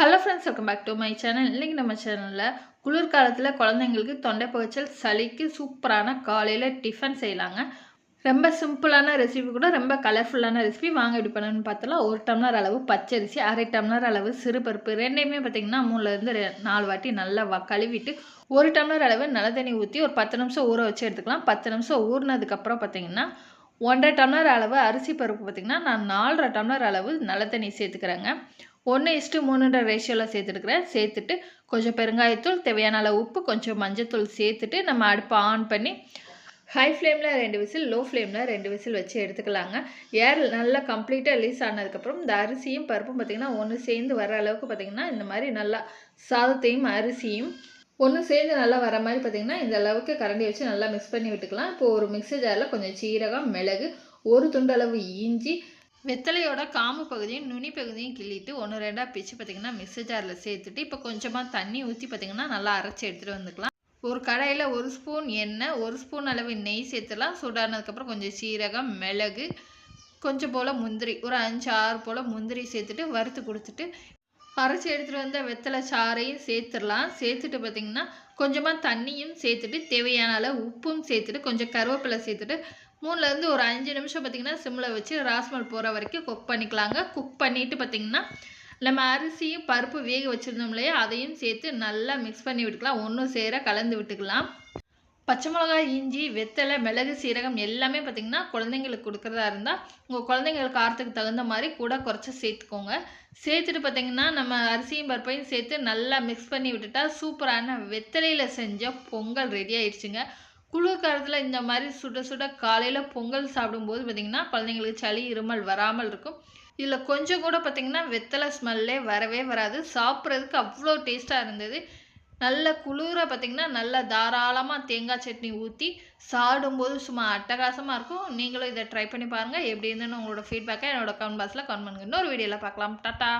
Hello friends welcome back to my channel இன்றைக்கி நம்ம சேனலில் குளிர்காலத்தில் குழந்தைங்களுக்கு தொண்டை புகைச்சல் சளிக்கு சூப்பரான காலையில் டிஃபன் செய்யலாங்க. ரொம்ப சிம்பிளான ரெசிபி கூட ரொம்ப கலர்ஃபுல்லான ரெசிபி வாங்க எப்படி பண்ணணும்னு பார்த்தலாம் ஒரு டம்ளர் அளவு பச்சரிசி அரை டம்ளர் அளவு சிறுபருப்பு ரெண்டையுமே பார்த்திங்கன்னா மூணுலேருந்து ரெ நாலு வாட்டி நல்லா வ கழுவிட்டு ஒரு டம்ளர் அளவு நல்ல தண்ணி ஊற்றி ஒரு பத்து நிமிஷம் ஊற வச்சு எடுத்துக்கலாம். பத்து நிமிஷம் ஊறினதுக்கப்புறம் பார்த்திங்கன்னா ஒன்றரை டம்ளர் அளவு அரிசி பருப்பு பார்த்திங்கன்னா நான் நாலரை டம்ளர் அளவு நல்ல தண்ணி சேர்த்துக்கிறேங்க. ஒன்று இஸ்ட்டு மூணுன்ற ரேஷியோவில் சேர்த்துருக்குறேன் சேர்த்துட்டு கொஞ்சம் பெருங்காயத்தூள் தேவையான அளவு உப்பு கொஞ்சம் மஞ்சத்தூள் சேர்த்துட்டு நம்ம அடுப்பை ஆன் பண்ணி ஹை ஃப்ளேமில் ரெண்டு விசில் லோ ஃப்ளேமில் ரெண்டு விசில் வச்சு எடுத்துக்கலாங்க. ஏர் நல்லா கம்ப்ளீட்டாக ரிலீஸ் ஆனதுக்கப்புறம் இந்த அரிசியும் பருப்பும் பார்த்திங்கன்னா ஒன்று சேர்ந்து வர அளவுக்கு பார்த்திங்கன்னா இந்த மாதிரி நல்லா சாதத்தையும் அரிசியும் ஒன்று சேர்ந்து நல்லா வர மாதிரி பார்த்திங்கன்னா இந்த அளவுக்கு கரண்டி வச்சு நல்லா மிக்ஸ் பண்ணி விட்டுக்கலாம். இப்போ ஒரு மிக்ஸி ஜாரில் கொஞ்சம் சீரகம் மிளகு ஒரு துண்டளவு இஞ்சி வெத்தலையோட காம்பு பகுதியும் நுனி பகுதியும் கிள்ளிட்டு ஒன்று ரெண்டாக பிச்சு பார்த்திங்கன்னா மிக்ஸி ஜாரில் சேர்த்துட்டு இப்போ கொஞ்சமாக தண்ணி ஊற்றி பார்த்திங்கன்னா நல்லா அரைச்சி எடுத்துகிட்டு வந்துக்கலாம். ஒரு கடாயில் ஒரு ஸ்பூன் எண்ணெய் ஒரு ஸ்பூன் அளவு நெய் சேர்த்துலாம் சூடானதுக்கப்புறம் கொஞ்சம் சீரகம் மிளகு கொஞ்சம் போல் முந்திரி ஒரு அஞ்சு ஆறு போல் முந்திரி சேர்த்துட்டு வறுத்து கொடுத்துட்டு அரைச்சி எடுத்துகிட்டு வந்த வெத்தலை சாறையும் சேர்த்துடலாம். சேர்த்துட்டு பார்த்திங்கன்னா கொஞ்சமாக தண்ணியும் சேர்த்துட்டு தேவையான அளவு உப்பும் சேர்த்துட்டு கொஞ்சம் கருவேப்பிலை சேர்த்துட்டு மூணுலேருந்து ஒரு அஞ்சு நிமிஷம் பார்த்திங்கன்னா சிம்மில் வச்சு ராஸ்மல் போகிற வரைக்கும் குக் பண்ணிக்கலாங்க. குக் பண்ணிவிட்டு பார்த்திங்கன்னா நம்ம அரிசியும் பருப்பு வேக வச்சுருந்தோம் இல்லையா? அதையும் சேர்த்து நல்லா மிக்ஸ் பண்ணி விட்டுக்கலாம். ஒன்றும் சேர கலந்து விட்டுக்கலாம். பச்சை மிளகாய் இஞ்சி வெத்தலை மிளகு சீரகம் எல்லாமே பார்த்திங்கன்னா குழந்தைங்களுக்கு கொடுக்குறதா இருந்தால் உங்கள் குழந்தைங்களுக்கு காரத்துக்கு தகுந்த மாதிரி கூட குறைச்சி சேர்த்துக்கோங்க. சேர்த்துட்டு பார்த்திங்கன்னா நம்ம அரிசியும் பருப்பையும் சேர்த்து நல்லா மிக்ஸ் பண்ணி விட்டுட்டா சூப்பரான வெத்தலையில் செஞ்ச பொங்கல் ரெடி ஆயிடுச்சுங்க. குளிர் காலத்தில் இந்த மாதிரி சுட சுட காலையில் பொங்கல் சாப்பிடும்போது பார்த்திங்கன்னா குழந்தைங்களுக்கு சளி இருமல் வராமல் இருக்கும். இதில் கொஞ்சம் கூட பார்த்திங்கன்னா வெத்தலை ஸ்மெல்லே வரவே வராது. சாப்பிட்றதுக்கு அவ்வளோ டேஸ்ட்டாக இருந்தது. நல்ல குளிராக பார்த்திங்கன்னா நல்லா தாராளமாக தேங்காய் சட்னி ஊற்றி சாப்பிடும்போது சும்மா அட்டகாசமாக இருக்கும். நீங்களும் இதை ட்ரை பண்ணி பாருங்கள் எப்படி இருந்துன்னு உங்களோட ஃபீட்பேக்கை என்னோட கமெண்ட் பாக்ஸில் கமெண்ட் பண்ணுங்க. இன்னொரு வீடியோவில் பார்க்கலாம். டாட்டா!